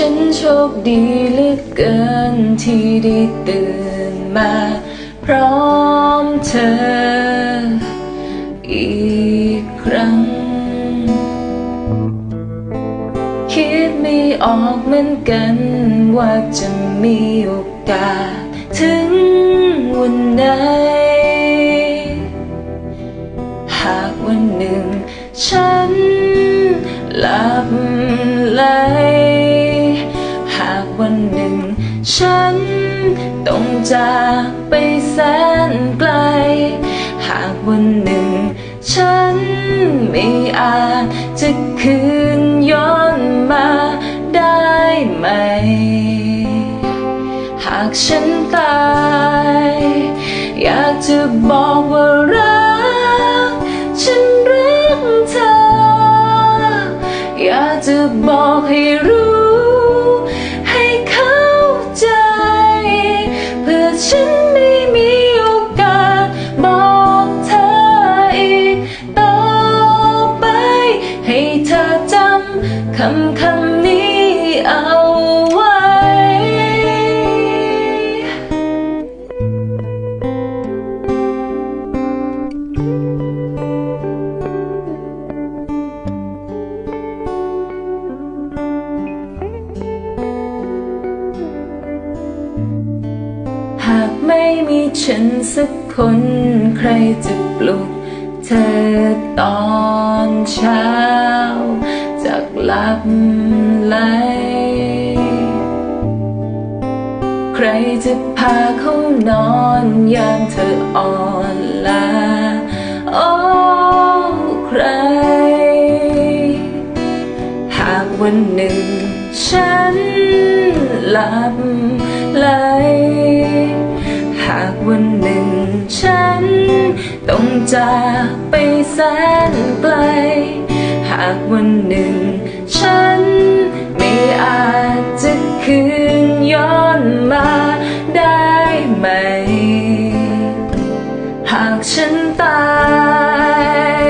ฉันโชคดีเหลือเกินที่ได้ตื่นมา พร้อมเธออีกครั้ง คิดไม่ออกเหมือนกันว่าจะมีโอกาส ถึงวันไหนหากวันหนึ่งฉันหลับ ฉันต้องจากไปแสนไกล หากวันหนึ่ง ฉันไม่อาจจะคืนย้อนมาได้ไหม หากฉันตาย อยากจะบอกว่ารัก ฉันรักเธอ อยากจะบอกให้รู้ คำคำนี้เอาไว้ หากไม่มีฉันสักคนใครจะปลุกเธอตอนเช้า จากหลับไหล ใครจะพาเขานอนยามเธออ่อนล้าโอ้ใคร หากวันหนึ่งฉันหลับไหล หากวันหนึ่งฉันต้องจากไปแสนไกล หากวันหนึ่ง ฉันไม่อาจจะคืนย้อนมาได้ไหม หากฉันตาย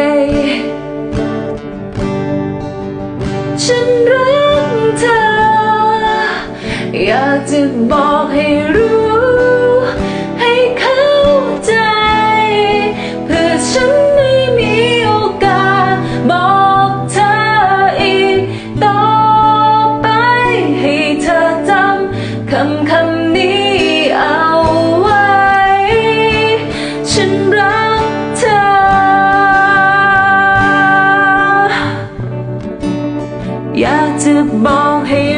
ฉันรักเธอ อยากจะบอกให้รู้ จะบอกให้รู้ให้